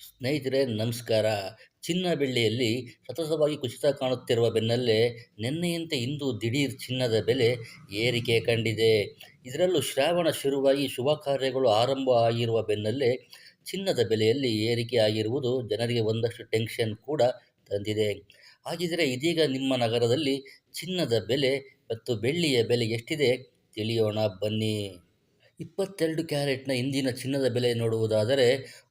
ಸ್ನೇಹಿತರೆ, ನಮಸ್ಕಾರ. ಚಿನ್ನ ಬೆಳ್ಳಿಯಲ್ಲಿ ಸತತವಾಗಿ ಕುಸಿತ ಕಾಣುತ್ತಿರುವ ಬೆನ್ನಲ್ಲೇ ನಿನ್ನೆಯಂತೆ ಇಂದು ದಿಢೀರ್ ಚಿನ್ನದ ಬೆಲೆ ಏರಿಕೆ ಕಂಡಿದೆ. ಇದರಲ್ಲೂ ಶ್ರಾವಣ ಶುರುವಾಗಿ ಶುಭ ಕಾರ್ಯಗಳು ಆರಂಭ ಆಗಿರುವ ಬೆನ್ನಲ್ಲೇ ಚಿನ್ನದ ಬೆಲೆಯಲ್ಲಿ ಏರಿಕೆ ಆಗಿರುವುದು ಜನರಿಗೆ ಒಂದಷ್ಟು ಟೆನ್ಷನ್ ಕೂಡ ತಂದಿದೆ. ಹಾಗಿದ್ರೆ ಇದೀಗ ನಿಮ್ಮ ನಗರದಲ್ಲಿ ಚಿನ್ನದ ಬೆಲೆ ಮತ್ತು ಬೆಳ್ಳಿಯ ಬೆಲೆ ಎಷ್ಟಿದೆ? ತಿಳಿಯೋಣ ಬನ್ನಿ. ಇಪ್ಪತ್ತೆರಡು ಕ್ಯಾರೆಟ್ನ ಇಂದಿನ ಚಿನ್ನದ ಬೆಲೆ ನೋಡುವುದಾದರೆ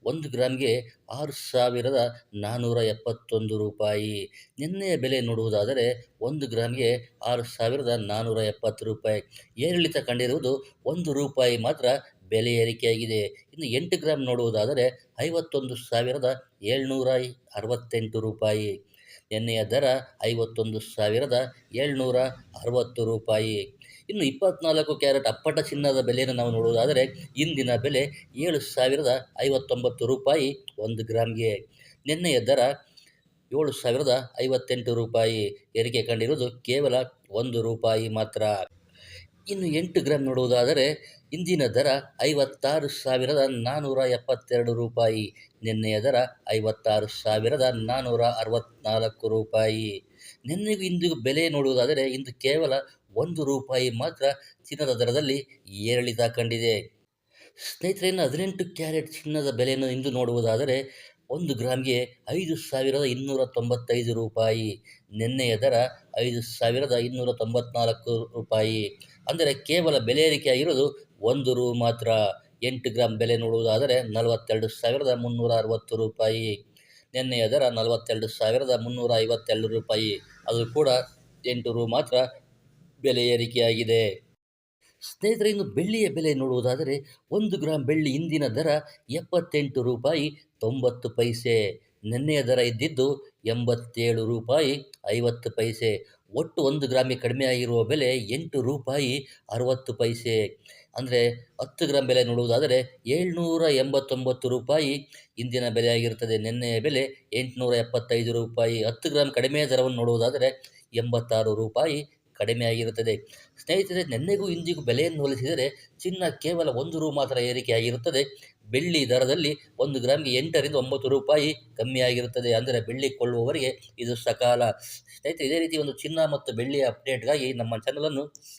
ಒಂದು ಗ್ರಾಮ್ಗೆ ಆರು ಸಾವಿರದ ನಾನ್ನೂರ ಎಪ್ಪತ್ತೊಂದು ರೂಪಾಯಿ. ನಿನ್ನೆಯ ಬೆಲೆ ನೋಡುವುದಾದರೆ ಒಂದು ಗ್ರಾಮ್ಗೆ ಆರು ಸಾವಿರದ ನಾನ್ನೂರ ಎಪ್ಪತ್ತು ರೂಪಾಯಿ. ಏರಿಳಿತ ಕಂಡಿರುವುದು ಒಂದು ರೂಪಾಯಿ ಮಾತ್ರ ಬೆಲೆ ಏರಿಕೆಯಾಗಿದೆ. ಇನ್ನು ಎಂಟು ಗ್ರಾಮ್ ನೋಡುವುದಾದರೆ ಐವತ್ತೊಂದು ಸಾವಿರದ ಏಳ್ನೂರ ಅರವತ್ತೆಂಟು ರೂಪಾಯಿ. ಎಣ್ಣೆಯ ದರ ಐವತ್ತೊಂದು ಸಾವಿರದ ಏಳ್ನೂರ ಅರವತ್ತು ರೂಪಾಯಿ. ಇನ್ನು ಇಪ್ಪತ್ನಾಲ್ಕು ಕ್ಯಾರೆಟ್ ಅಪ್ಪಟ ಚಿನ್ನದ ಬೆಲೆಯನ್ನು ನಾವು ನೋಡುವುದಾದರೆ ಇಂದಿನ ಬೆಲೆ ಏಳು ಸಾವಿರದ ಐವತ್ತೊಂಬತ್ತು ರೂಪಾಯಿ ಒಂದು ಗ್ರಾಮ್ಗೆ ನಿನ್ನೆಯ ದರ ಏಳು ಸಾವಿರದ ಐವತ್ತೆಂಟು ರೂಪಾಯಿ. ಏರಿಕೆ ಕಂಡಿರುವುದು ಕೇವಲ ಒಂದು ರೂಪಾಯಿ ಮಾತ್ರ. ಇನ್ನು ಎಂಟು ಗ್ರಾಮ್ ನೋಡುವುದಾದರೆ ಇಂದಿನ ದರ ಐವತ್ತಾರು ಸಾವಿರದ ನಾನ್ನೂರ ಎಪ್ಪತ್ತೆರಡು ರೂಪಾಯಿ, ನಿನ್ನೆಯ ದರ ಐವತ್ತಾರು ಸಾವಿರದ ನಾನ್ನೂರ ಅರವತ್ತ್ನಾಲ್ಕು ರೂಪಾಯಿ. ನಿನ್ನೆಗೂ ಇಂದಿಗೂ ಬೆಲೆ ನೋಡುವುದಾದರೆ ಇಂದು ಕೇವಲ ಒಂದು ರೂಪಾಯಿ ಮಾತ್ರ ಚಿನ್ನದ ದರದಲ್ಲಿ ಏರಿಳಿತ ಕಂಡಿದೆ. ಸ್ನೇಹಿತರೆ, ಇನ್ನು ಹದಿನೆಂಟು ಕ್ಯಾರೆಟ್ ಚಿನ್ನದ ಬೆಲೆಯನ್ನು ಇಂದು ನೋಡುವುದಾದರೆ ಒಂದು ಗ್ರಾಮ್ಗೆ ಐದು ಸಾವಿರದ ಇನ್ನೂರ ತೊಂಬತ್ತೈದು ರೂಪಾಯಿ, ನಿನ್ನೆಯ ದರ ಐದು ಸಾವಿರದ ಇನ್ನೂರ ತೊಂಬತ್ನಾಲ್ಕು ರೂಪಾಯಿ. ಅಂದರೆ ಕೇವಲ ಬೆಲೆ ಏರಿಕೆಯಾಗಿರೋದು ಒಂದು ರು ಮಾತ್ರ. ಎಂಟು ಗ್ರಾಮ್ ಬೆಲೆ ನೋಡುವುದಾದರೆ ನಲವತ್ತೆರಡು ಸಾವಿರದ ಮುನ್ನೂರ ಅರವತ್ತು ರೂಪಾಯಿ. ನಿನ್ನೆಯ ದರ ನಲವತ್ತೆರಡು ಸಾವಿರದ ಮುನ್ನೂರ ಐವತ್ತೆರಡು ರೂಪಾಯಿ. ಅದು ಕೂಡ ಎಂಟು ರು ಮಾತ್ರ ಬೆಲೆ ಏರಿಕೆಯಾಗಿದೆ. ಸ್ನೇಹಿತರೆ ಇನ್ನು ಬೆಳ್ಳಿಯ ಬೆಲೆ ನೋಡುವುದಾದರೆ ಒಂದು ಗ್ರಾಮ್ ಬೆಳ್ಳಿ ಇಂದಿನ ದರ ಎಪ್ಪತ್ತೆಂಟು ರೂಪಾಯಿ ತೊಂಬತ್ತು ಪೈಸೆ. ನಿನ್ನೆಯ ದರ ಇದ್ದಿದ್ದು ಎಂಬತ್ತೇಳು ರೂಪಾಯಿ ಐವತ್ತು ಪೈಸೆ. ಒಟ್ಟು ಒಂದು ಗ್ರಾಮಿಗೆ ಕಡಿಮೆಯಾಗಿರುವ ಬೆಲೆ ಎಂಟು ರೂಪಾಯಿ ಅರವತ್ತು ಪೈಸೆ. ಅಂದರೆ ಹತ್ತು ಗ್ರಾಮ್ ಬೆಲೆ ನೋಡುವುದಾದರೆ ಏಳ್ನೂರ ಎಂಬತ್ತೊಂಬತ್ತು ರೂಪಾಯಿ ಇಂದಿನ ಬೆಲೆಯಾಗಿರುತ್ತದೆ. ನಿನ್ನೆಯ ಬೆಲೆ ಎಂಟುನೂರ ಎಪ್ಪತ್ತೈದು ರೂಪಾಯಿ. ಹತ್ತು ಗ್ರಾಮ್ ಕಡಿಮೆಯ ದರವನ್ನು ನೋಡುವುದಾದರೆ ಎಂಬತ್ತಾರು ರೂಪಾಯಿ ಕಡಿಮೆಯಾಗಿರುತ್ತದೆ. ಸ್ನೇಹಿತರೆ, ನಿನ್ನೆಗೂ ಇಂದಿಗೂ ಬೆಲೆಯನ್ನು ಹೋಲಿಸಿದರೆ ಚಿನ್ನ ಕೇವಲ ಒಂದು ರೂ ಮಾತ್ರ ಏರಿಕೆಯಾಗಿರುತ್ತದೆ. ಬೆಳ್ಳಿ ದರದಲ್ಲಿ ಒಂದು ಗ್ರಾಮ್ಗೆ ಎಂಟರಿಂದ ಒಂಬತ್ತು ರೂಪಾಯಿ ಕಮ್ಮಿಯಾಗಿರುತ್ತದೆ. ಅಂದರೆ ಬೆಳ್ಳಿ ಕೊಳ್ಳುವವರಿಗೆ ಇದು ಸಕಾಲ. ಸ್ನೇಹಿತರೆ, ಇದೇ ರೀತಿ ಒಂದು ಚಿನ್ನ ಮತ್ತು ಬೆಳ್ಳಿಯ ಅಪ್ಡೇಟ್ಗಾಗಿ ನಮ್ಮ ಚಾನಲನ್ನು ಸಬ್